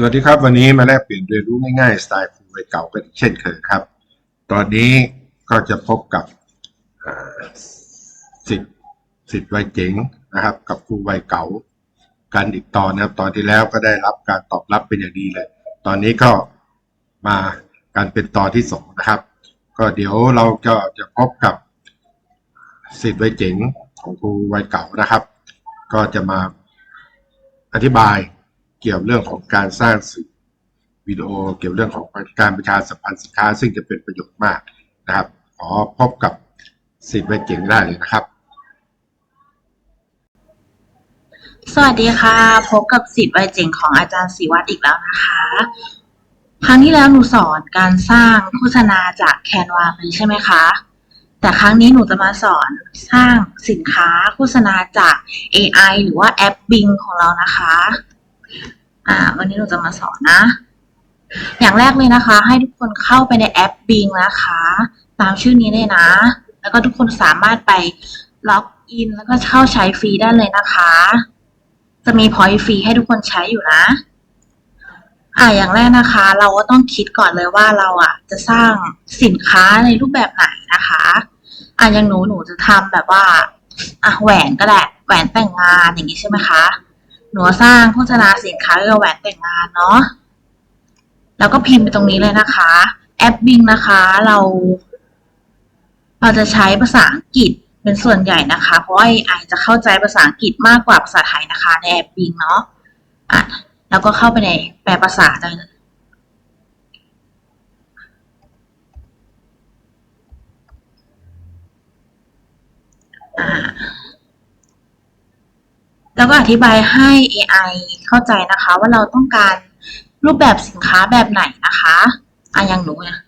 สวัสดีครับ วันนี้มาแลกเปลี่ยนเรียนรู้ง่ายๆ สไตล์ครูวัยเก่ากันเช่นเคยครับ ตอนนี้ก็จะพบกับสิทธิ์สิทธิ์วัยเจ๋งนะครับ กับครูวัยเก่ากันอีกตอนนะครับ ตอนที่แล้วก็ได้รับการตอบรับเป็นอย่างดีเลย ตอนนี้ก็มาการเป็นตอนที่สองนะครับ ก็เดี๋ยวเราก็จะพบกับสิทธิ์วัยเจ๋งของครูวัยเก่านะครับ ก็จะมาอธิบาย เกี่ยวเรื่องของการสร้างสื่อวิดีโอ เกี่ยวเรื่องของการประชาสัมพันธ์สินค้า ซึ่งจะเป็นประโยชน์มากนะครับ ขอพบกับสิทธิ์ไว้เก่งได้เลยนะครับ สวัสดีค่ะ พบกับสิทธิ์วัยเจ๋งของอาจารย์ศิวัตรอีกแล้วนะคะครั้งที่แล้วหนูสอนการสร้างโฆษณาจากแคนวาไปใช่ไหมคะ แต่ครั้งนี้หนูจะมาสอนสร้างสินค้าโฆษณาจาก AI หรือว่าแอป Bing ของเรานะคะ อ่า วันนี้หนูจะมาสอนนะ อย่างแรกเลยนะคะ ให้ทุกคนเข้าไปในแอป Bing นะคะ ตามชื่อนี้เลยนะ แล้วก็ทุกคนสามารถไปล็อกอินแล้วก็เข้าใช้ฟรีได้เลยนะคะ จะมีพอยต์ฟรีให้ทุกคนใช้อยู่นะอ่าอย่างแรกนะคะ เราก็ต้องคิดก่อนเลยว่าเราอะ จะสร้างสินค้าในรูปแบบไหนนะคะอ่าอย่างหนูหนูจะทำแบบว่าอะแหวนก็ได้แหวนแต่งงานอย่างนี้ใช่ไหมคะ หนูสร้างโฆษณาสินค้าเกี่ยวกับแหวนแต่งงานเนาะแล้วก็พิมพ์ไปตรงนี้เลยนะคะ แอปบิงนะคะเราเราจะใช้ภาษาอังกฤษเป็นส่วนใหญ่นะคะ เพราะว่า AI จะเข้าใจภาษาอังกฤษมากกว่าภาษาไทยนะคะ ในแอปบิงเนาะอะแล้วก็เข้าไปในแปลภาษาได้เลยอ่า แล้วก็อธิบายให้ AI เข้าใจนะคะว่าเราต้องการรูปแบบสินค้าแบบไหนนะคะอะอย่างหนูเนี่ย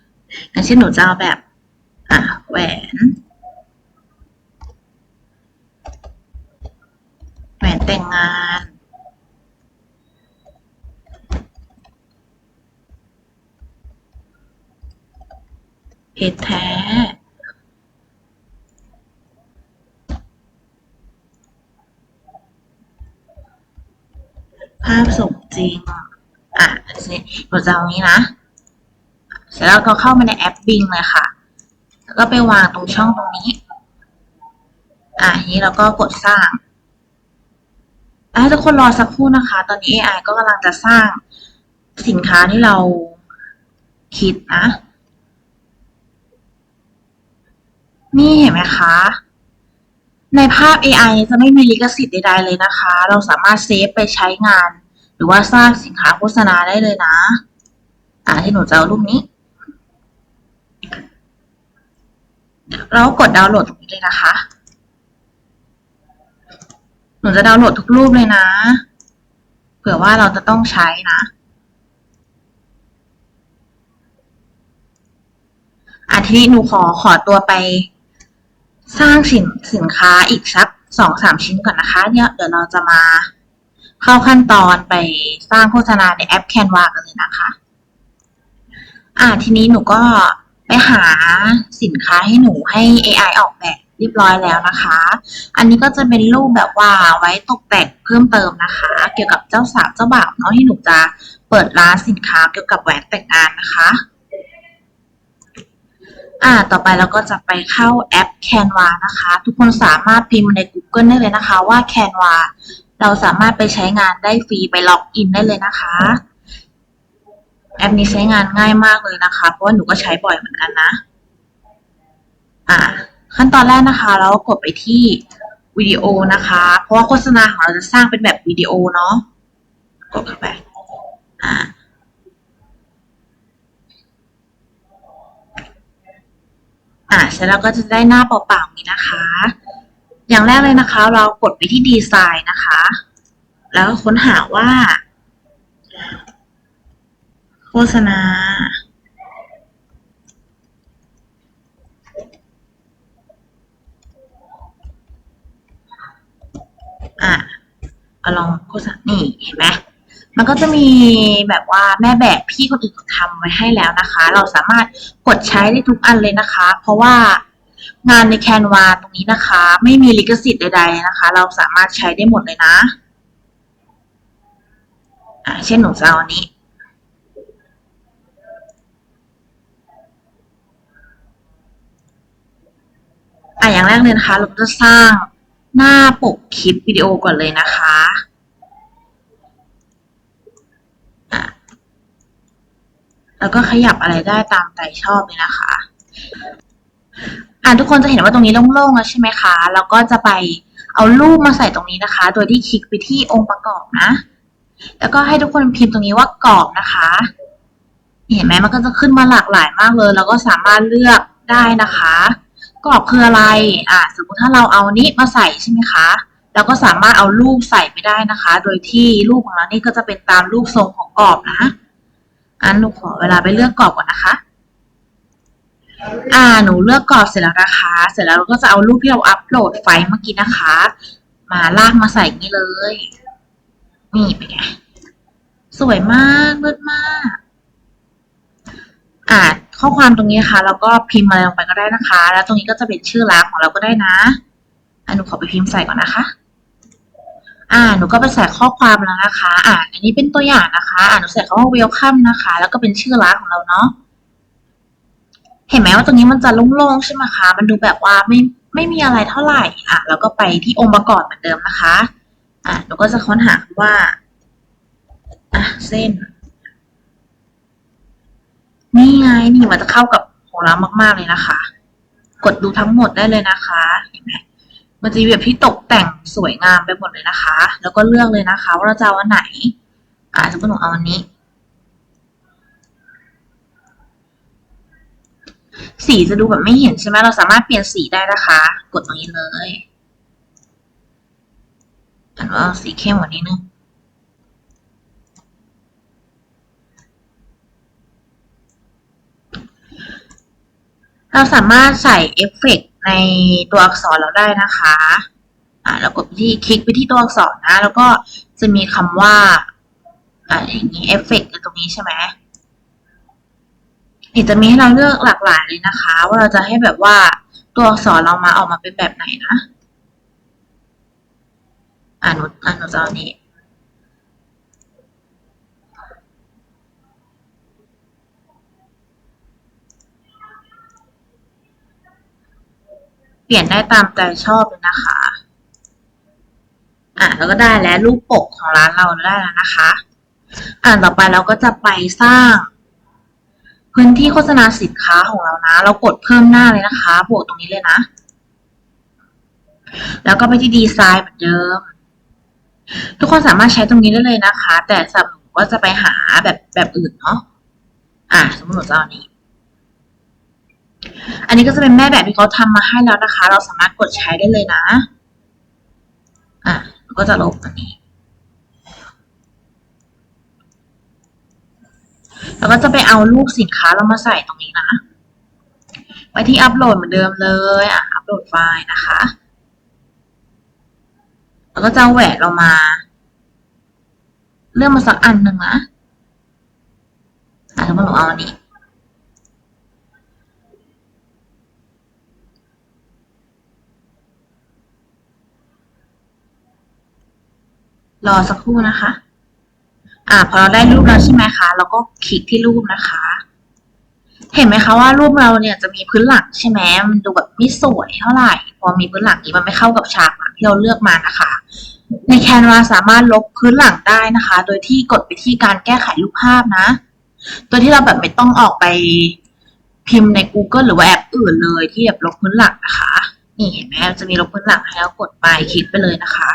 อย่างเช่นหนูจะเอาแบบอะแหวนแหวนแต่งงาน เพชรแท้ ภา พสมจริงอะสิหนูจะเอานี้นะ เสร็จแล้วก็เข้ามาในแอปบิงเลยค่ะ แล้วก็ไปวางตรงช่องตรงนี้ อะนี้เราก็กดสร้างอะทุกคนรอสักครู่นะคะ ตอนนี้ AI ก็กำลังจะสร้างสินค้าที่เราคิดนะ นี่เห็นไหมคะในภาพ AI จะไม่มีลิขสิทธิ์ใดๆเลยนะคะ เราสามารถเซฟไปใช้งาน รือว่าสร้างสินค้าโฆษณาได้เลยนะ อ่าที่หนูจะเอารูปนี้ เรากดดาวน์โหลดตรงนี้เลยนะคะ หนูจะดาวน์โหลดทุกรูปเลยนะ เผื่อว่าเราจะต้องใช้นะอะทีนี้หนูขอขอตัวไปสร้างสินสินค้าอีกสักสองสามชิ้นก่อนนะคะ เนี่ยเดี๋ยวเราจะมา เข้าขั้นตอนไปสร้างโฆษณาในแอป Canva กันเลยนะคะ อ่าทีนี้หนูก็ไปหาสินค้าให้หนูให้ AI ออกแบบเรียบร้อยแล้วนะคะ อันนี้ก็จะเป็นรูปแบบว่าไว้ตกแต่งเพิ่มเติมนะคะ เกี่ยวกับเจ้าสาวเจ้าบ่าวเนาะที่หนูจะเปิดร้านสินค้าเกี่ยวกับแหวนแต่งงานนะคะ อ่า ต่อไปเราก็จะไปเข้าแอป Canva นะคะ ทุกคนสามารถพิมพ์ใน Google ได้เลยนะคะว่า Canva เราสามารถไปใช้งานได้ฟรีไปล็อกอินได้เลยนะคะ แอปนี้ใช้งานง่ายมากเลยนะคะ เพราะว่าหนูก็ใช้บ่อยเหมือนกันนะ อ่า ขั้นตอนแรกนะคะ เราก็กดไปที่วิดีโอนะคะ เพราะว่าโฆษณาของเราจะสร้างเป็นแบบวิดีโอเนาะ กดเข้าไป อ่าอ่าเสร็จแล้วก็จะได้หน้าเปล่าๆนี้นะคะ อย่างแรกเลยนะคะ เรากดไปที่ดีไซน์นะคะ แล้วค้นหาว่า โฆษณา อะลองโฆษณา นี่เห็นไหมมันก็จะมีแบบว่าแม่แบบพี่คนอื่นเขาทำไว้ให้แล้วนะคะ เราสามารถกดใช้ได้ทุกอันเลยนะคะ เพราะว่า งานในแคนวาตรงนี้นะคะ ไม่มีลิขสิทธิ์ใดๆนะคะ เราสามารถใช้ได้หมดเลยนะเช่นหนูจะเอาอันนี้อย่างแรกเลยนะคะเราจะสร้างหน้าปกคลิปวิดีโอก่อนเลยนะคะแล้วก็ขยับอะไรได้ตามใจชอบเลยนะคะ อะทุกคนจะเห็นว่าตรงนี้โล่งๆแล้วใช่ไหมคะแล้วก็จะไปเอารูปมาใส่ตรงนี้นะคะ โดยที่คลิกไปที่องค์ประกอบนะ แล้วก็ให้ทุกคนพิมพ์ตรงนี้ว่ากรอบนะคะ เห็นไหมมันก็จะขึ้นมาหลากหลายมากเลย แล้วก็สามารถเลือกได้นะคะ กรอบคืออะไร อ่าสมมติถ้าเราเอานี้มาใส่ใช่ไหมคะเราก็สามารถเอารูปใส่ไปได้นะคะ โดยที่รูปของเรานี่ก็จะเป็นตามรูปทรงของกรอบนะ อันหนูขอเวลาไปเลือกกรอบก่อนนะคะ อ่าหนูเลือกกรอบเสร็จแล้วนะคะ เสร็จแล้วเราก็จะเอารูปที่เราอัปโหลดไฟล์เมื่อกี้นะคะ มาลากมาใส่อย่างนี้เลย นี่เป็นไงสวยมากเลิศมาก อ่าข้อความตรงนี้นะคะแล้วก็พิมพ์มาลงไปก็ได้นะคะ แล้วตรงนี้ก็จะเป็นชื่อร้านของเราก็ได้นะอ่าหนูขอไปพิมพ์ใส่ก่อนนะคะ อ่า หนูก็ไปใส่ข้อความแล้วนะคะ อ่า อันนี้เป็นตัวอย่างนะคะ อ่าหนูใส่คำว่า welcome นะคะ แล้วก็เป็นชื่อร้านของเราเนาะ เห็นไหมว่าตรงนี้มันจะโล่งๆใช่ไหมคะ มันดูแบบว่าไม่ไม่มีอะไรเท่าไหร่อะแล้วก็ไปที่องค์ประกอบเหมือนเดิมนะคะอะหนูก็จะค้นหาว่าอะเส้น นี่ไงนี่มันจะเข้ากับของเรามากๆเลยนะคะ กดดูทั้งหมดได้เลยนะคะเห็นไหมมันจะมีแบบที่ตกแต่งสวยงามไปหมดเลยนะคะ แล้วก็เลือกเลยนะคะ ว่าเราจะเอาอันไหนอะสมมติหนูเอาอันนี้ สีจะดูแบบไม่เห็นใช่ไหมเราสามารถเปลี่ยนสีได้นะคะ กดตรงนี้เลยอันว่าสีเข้มกว่านี้นึงเราสามารถใส่เอฟเฟกต์ในตัวอักษรเราได้นะคะ อ่าเรากดไปที่คลิกไปที่ตัวอักษรนะ แล้วก็จะมีคำว่า อ่าอย่างนี้เอฟเฟกต์ตรงนี้ใช่ไหม เห็นจะมีให้เราเลือกหลากหลายเลยนะคะ ว่าเราจะให้แบบว่าตัวอักษรเรามาออกมาเป็นแบบไหนนะอ่านหนูอ่านหนูจะเอานี้เปลี่ยนได้ตามใจชอบเลยนะคะ อ่าแล้วก็ได้แล้วรูปปกของร้านเราได้แล้วนะคะ อ่าต่อไปเราก็จะไปสร้าง พื้นที่โฆษณาสินค้าของเรานะ เรากดเพิ่มหน้าเลยนะคะ บวกตรงนี้เลยนะ แล้วก็ไปที่ดีไซน์เหมือนเดิม ทุกคนสามารถใช้ตรงนี้ได้เลยนะคะ แต่สำหรับหนูก็จะไปหาแบบแบบอื่นเนาะ อะ สมมติหนูจะเอาอันนี้ อันนี้ก็จะเป็นแม่แบบที่เขาทำมาให้แล้วนะคะ เราสามารถกดใช้ได้เลยนะ อะก็จะลบอันนี้ แล้วก็จะไปเอารูปสินค้าเรามาใส่ตรงนี้นะ ไปที่อัปโหลดเหมือนเดิมเลยอะอัปโหลดไฟล์นะคะแล้วก็จะแหวนเรามา เลือกมาสักอันหนึ่งนะอะสมมติหนูเอาอันนี้รอสักครู่นะคะ อ่าพอเราได้รูปแล้วใช่ไหมคะเราก็คลิกที่รูปนะคะ เห็นไหมคะว่ารูปเราเนี่ยจะมีพื้นหลังใช่ไหมมันดูแบบไม่สวยเท่าไหร่ พอมีพื้นหลังนี้มันไม่เข้ากับฉากหลังที่เราเลือกมานะคะ ในแคนวาสามารถลบพื้นหลังได้นะคะ โดยที่กดไปที่การแก้ไขรูปภาพนะโดยที่เราแบบไม่ต้องออกไปพิมพ์ใน Google หรือว่าแอปอื่นเลยที่แบบลบพื้นหลังนะคะ นี่เห็นไหมจะมีลบพื้นหลังให้เรากดไปคลิกไปเลยนะคะ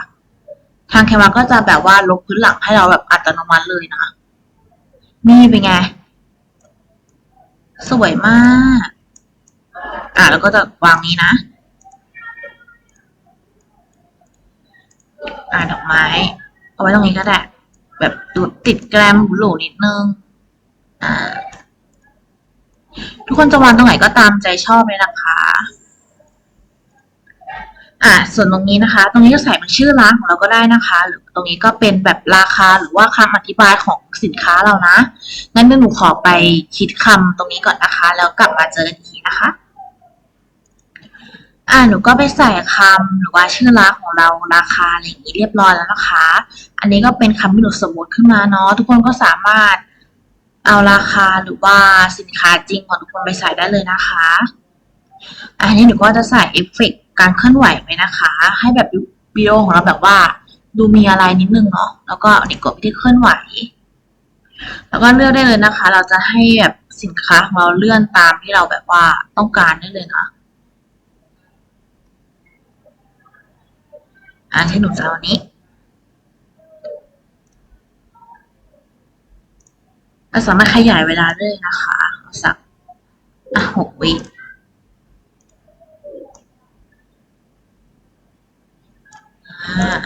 ทางแคนวาก็จะแบบว่าลบพื้นหลังให้เราแบบอัตโนมัติเลยนะนี่เป็นไง สวยมาก อะแล้วก็จะวางนี้นะ อ่าดอกไม้ เอาไว้ตรงนี้ก็ได้ แบบดูติดแกรมหรูนิดนึง อ่า ทุกคนจะวางตรงไหนก็ตามใจชอบเลยนะคะ อ่าส่วนตรงนี้นะคะ ตรงนี้ก็ใส่เป็นชื่อร้านของเราก็ได้นะคะ หรือตรงนี้ก็เป็นแบบราคาหรือว่าคำอธิบายของสินค้าเรานะงั้นเดี๋ยวหนูขอไปคิดคำตรงนี้ก่อนนะคะ แล้วกลับมาเจอกันอีกทีนะคะอ่าหนูก็ไปใส่คำหรือว่าชื่อร้านของเราราคาอะไรอย่างนี้เรียบร้อยแล้วนะคะ อันนี้ก็เป็นคำที่หนูสมมติขึ้นมาเนาะทุกคนก็สามารถเอาราคาหรือว่าสินค้าจริงของทุกคนไปใส่ได้เลยนะคะ อันนี้หนูก็จะใส่เอฟเฟกการเคลื่อนไหวไปนะคะ ให้แบบวิดีโอของเราแบบว่า ดูมีอะไรนิดนึงเนาะแล้วก็อันนี้กดไปที่เคลื่อนไหว แล้วก็เลือกได้เลยนะคะ เราจะให้แบบสินค้าของเราเลื่อนตามที่เราแบบว่าต้องการได้เลยนะอันที่หนูจะเอาอันนี้เราสามารถขยายเวลาได้เลยนะคะสักหกวิอ่า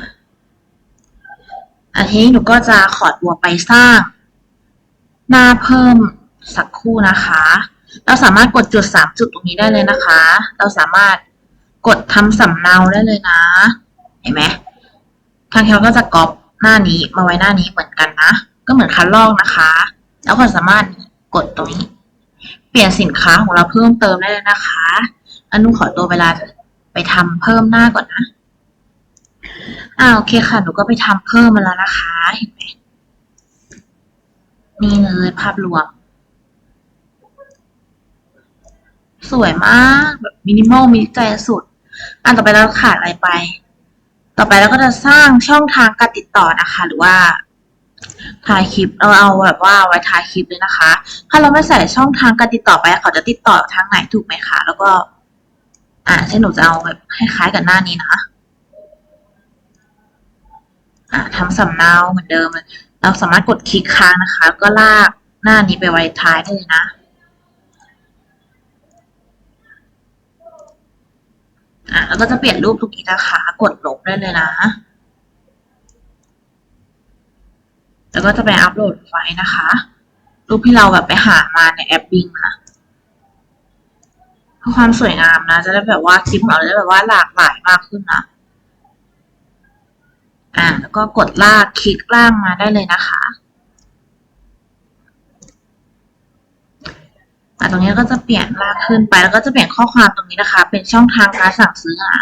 อันนี้หนูก็จะขอตัวไปสร้าง หน้าเพิ่มสักคู่นะคะ เราสามารถกดจุดสามจุดตรงนี้ได้เลยนะคะ เราสามารถกดทำสำเนาได้เลยนะ เห็นไหมทางเราก็จะก๊อปหน้านี้มาไว้หน้านี้เหมือนกันนะ ก็เหมือนคัดลอกนะคะ แล้วก็สามารถกดตรงนี้ เปลี่ยนสินค้าของเราเพิ่มเติมได้เลยนะคะ อนุขอตัวเวลาไปทำเพิ่มหน้าก่อนนะ อ่าโอเคค่ะ หนูก็ไปทำเพิ่มมาแล้วนะคะ เห็นไหมนี่เลยภาพรวม สวยมากแบบมินิมอลมินิใจสุด อันต่อไปเราขาดอะไรไป ต่อไปเราก็จะสร้างช่องทางการติดต่อนะคะ หรือว่าถ่ายคลิปเราเอาแบบว่าไว้ถ่ายคลิปเลยนะคะ ถ้าเราไม่ใส่ช่องทางการติดต่อไปเขาจะติดต่อทางไหนถูกไหมคะ แล้วก็ อ่าเช่นหนูจะเอาแบบคล้ายๆกับหน้านี้นะ อ่าทำสำเนาเหมือนเดิม เราสามารถกดคลิกค้างนะคะ ก็ลากหน้านี้ไปไว้ท้ายได้เลยนะอะแล้วก็จะเปลี่ยนรูปทุกทีนะคะ กดลบได้เลยนะ แล้วก็จะไปอัปโหลดไฟล์นะคะ รูปที่เราแบบไปหามาในแอปบิงนะเพื่อความสวยงามนะ จะได้แบบว่าคลิปของเราจะได้แบบว่าหลากหลายมากขึ้นนะ อ่าแล้วก็กดลากคลิกล่างมาได้เลยนะคะอ่ตรงนี้ก็จะเปลี่ยนลากขึ้นไปแล้วก็จะเปลี่ยนข้อความตรงนี้นะคะ เป็นช่องทางการสั่งซื้อนะ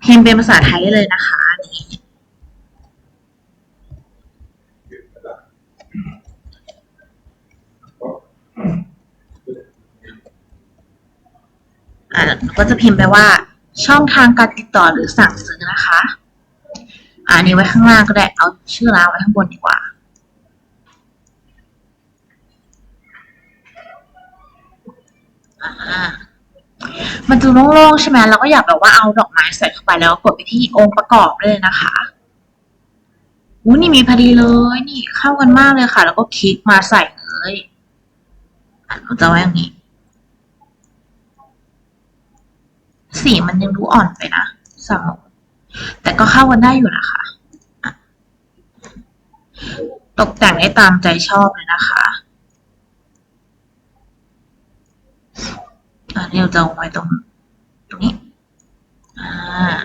เพนเป็นภาษาไทยได้เลยนะคะ อันนี้อ่าก็จะพิมพ์ไปว่า ช่องทางการติดต่อหรือสั่งซื้อนะคะอันนี้ไว้ข้างล่างก็ได้เอาชื่อร้านไว้ข้างบนดีกว่าอ่ามันจะโล่งๆใช่ไหมเราก็อยากแบบว่าเอาดอกไม้ใส่เข้าไปแล้วกดไปที่องค์ประกอบเลยนะคะอู้นี่มีพอดีเลย นี่เข้ากันมากเลยค่ะ แล้วก็คลิกมาใส่เลยเราจะไว้อย่างนี้ สีมันยังดูอ่อนไปนะสำหรับแต่ก็เข้ากันได้อยู่นะคะ ตกแต่งได้ตามใจชอบเลยนะคะอะเดี๋ยวจะเอาไว้ตรงตรงนี้อ่า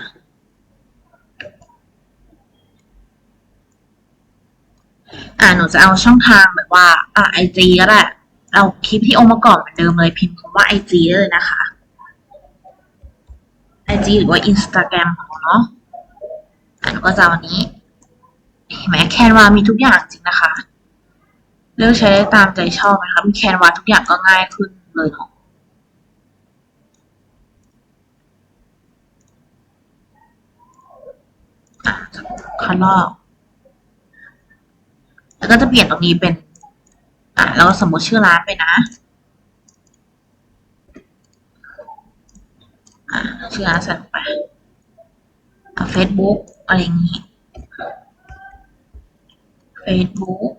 อ่าหนูจะเอาช่องทางแบบว่า อ่าไอจีก็ได้เอาคลิปที่องค์ประกอบเหมือนเดิมเลยพิมพ์คำว่าไอจีได้เลยนะคะ ไอจีหรือว่าอินสตาแกรมของเราเนาะอะหนูก็จะเอาอันนี้เห็นไหมแคนวามีทุกอย่างจริงนะคะ เลือกใช้ได้ตามใจชอบนะคะมีแคนวาทุกอย่างก็ง่ายขึ้นเลยเนาะคันลอกแล้วก็จะเปลี่ยนตรงนี้เป็น อะแล้วก็สมมติชื่อร้านไปนะ อะ ชื่อร้านใส่ลงไปอะเฟซบุ๊กอะไรอย่างนี้เฟซบุ๊ก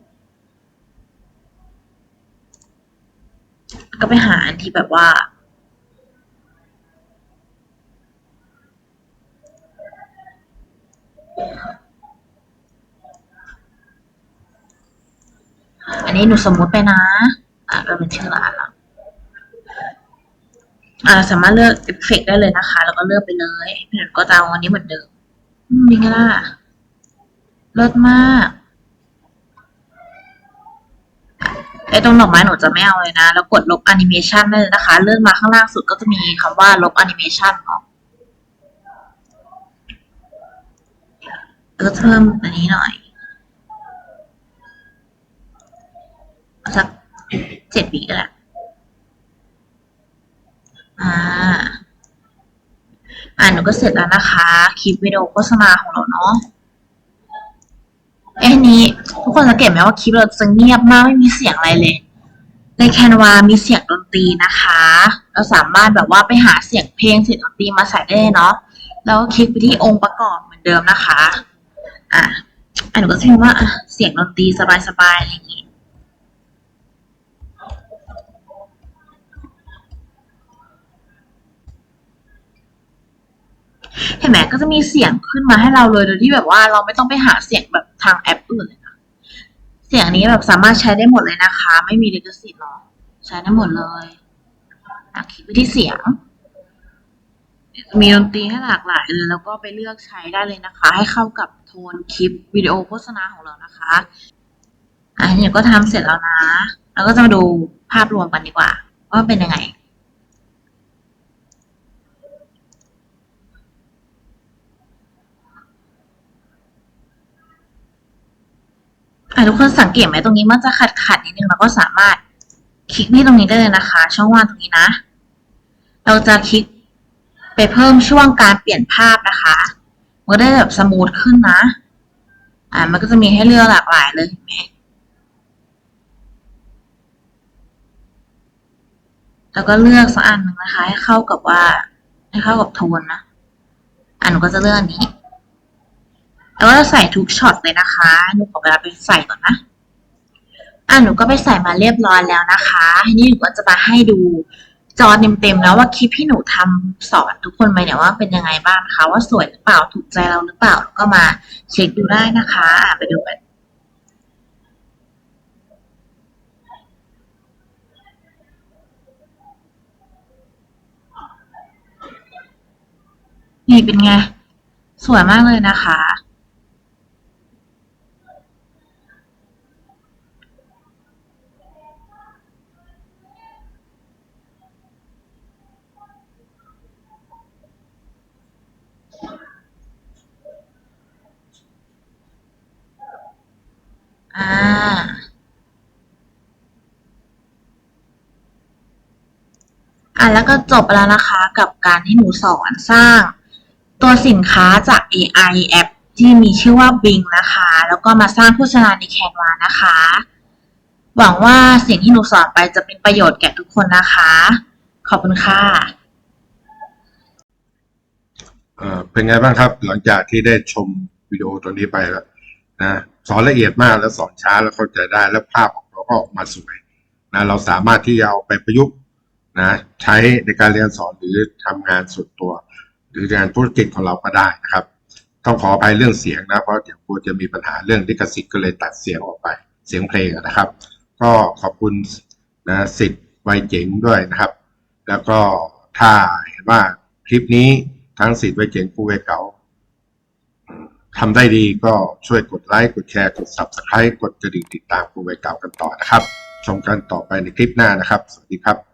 ก็ไปหาอันที่แบบว่า อันนี้หนูสมมุติไปนะ อะก็เป็นชื่อร้านละ อ่าสามารถเลือกเอฟเฟกได้เลยนะคะ แล้วก็เลือกไปเลยพี่หนูก็จะเอาอันนี้เหมือนเดิมอืมเป็นไงล่ะเลิศมากไอ้ตรงดอกไม้หนูจะไม่เอาเลยนะ แล้วกดลบแอนิเมชันได้เลยนะคะ เลื่อนมาข้างล่างสุดก็จะมีคำว่าลบแอนิเมชันเนาะแล้วก็เพิ่มอันนี้หน่อยสักเจ็ดวิก็ได้อ่า อ่านหนูก็เสร็จแล้วนะคะ คลิปวิดีโอโฆษณาของเราเนาะเอ้นี้ทุกคนสังเกตไหมว่าคลิปเราจะเงียบมากไม่มีเสียงอะไรเลย ในแคนวามีเสียงดนตรีนะคะ เราสามารถแบบว่าไปหาเสียงเพลงเสียงดนตรีมาใส่ได้เนาะแล้วก็คลิกไปที่องค์ประกอบเหมือนเดิมนะคะ อะอันหนูก็จะพิมพ์ว่าเสียงดนตรีสบายๆอะไรอย่างงี้ เห็นไหมก็จะมีเสียงขึ้นมาให้เราเลยโดยที่แบบว่าเราไม่ต้องไปหาเสียงแบบทางแอปอื่นเลยนะเสียงนี้แบบสามารถใช้ได้หมดเลยนะคะ ไม่มีลิขสิทธิ์หรอกใช้ได้หมดเลยอคลิกไปที่เสียงมีดนตรีให้หลากหลายเลยแล้วก็ไปเลือกใช้ได้เลยนะคะ ให้เข้ากับโทนคลิปวิดีโอโฆษณาของเรานะคะอะเนี่ยก็ทำเสร็จแล้วนะ แล้วก็จะมาดูภาพรวมกันดีกว่า ว่าเป็นยังไง อะทุกคนสังเกตไหมตรงนี้มันจะขัดขัดๆนิดนึงเราก็สามารถคลิกที่ตรงนี้ได้เลยนะคะ ช่องว่างตรงนี้นะ เราจะคลิกไปเพิ่มช่วงการเปลี่ยนภาพนะคะมันก็ได้แบบสมูทขึ้นนะ อ่ามันก็จะมีให้เลือกหลากหลายเลยเห็นไหมแล้วก็เลือกสักอันหนึ่งนะคะ ให้เข้ากับว่า ให้เข้ากับโทนนะอ่าหนูก็จะเลือกอันนี้ แล้วก็จะใส่ทุกช็อตเลยนะคะ หนูขอเวลาไปใส่ก่อนนะ อะหนูก็ไปใส่มาเรียบร้อยแล้วนะคะทีนี้หนูก็จะมาให้ดูจอเต็มๆแล้วว่าคลิปที่หนูทำสอนทุกคนไปเนี่ยว่าเป็นยังไงบ้างคะว่าสวยหรือเปล่าถูกใจเราหรือเปล่าก็มาเช็คดูได้นะคะอะไปดูกันนี่เป็นไง สวยมากเลยนะคะ อ่า อะแล้วก็จบแล้วนะคะกับการที่หนูสอนสร้าง ตัวสินค้าจาก AI แอปที่มีชื่อว่า Bing นะคะ แล้วก็มาสร้างโฆษณาใน Canva นะคะ หวังว่าสิ่งที่หนูสอนไปจะเป็นประโยชน์แก่ทุกคนนะคะ ขอบคุณค่ะเอ่อเป็นไงบ้างครับ หลังจากที่ได้ชมวิดีโอตัวนี้ไปแล้วนะสอนละเอียดมากแล้วสอนช้าแล้วเข้าใจได้แล้วภาพของเราก็ออกมาสวยนะเราสามารถที่จะเอาไปประยุกต์ นะใช้ในการเรียนสอนหรือทำงานส่วนตัว หรืองานธุรกิจของเราก็ได้นะครับ ต้องขออภัยเรื่องเสียงนะ เพราะเดี๋ยวกลัวจะมีปัญหาเรื่องลิขสิทธิ์ก็เลยตัดเสียงออกไป เสียงเพลงนะครับ ก็ขอบคุณนะสิทธิ์ไวเจ๋งด้วยนะครับ แล้วก็ถ้าเห็นว่าคลิปนี้ทั้งสิทธิ์ไวเจ๋งผู้วัยเก่าทำได้ดีก็ช่วยกดไลค์ กดแชร์ กด subscribe กดกระดิ่งติดตามผู้วัยเก่ากันต่อนะครับ ชมกันต่อไปในคลิปหน้านะครับ สวัสดีครับ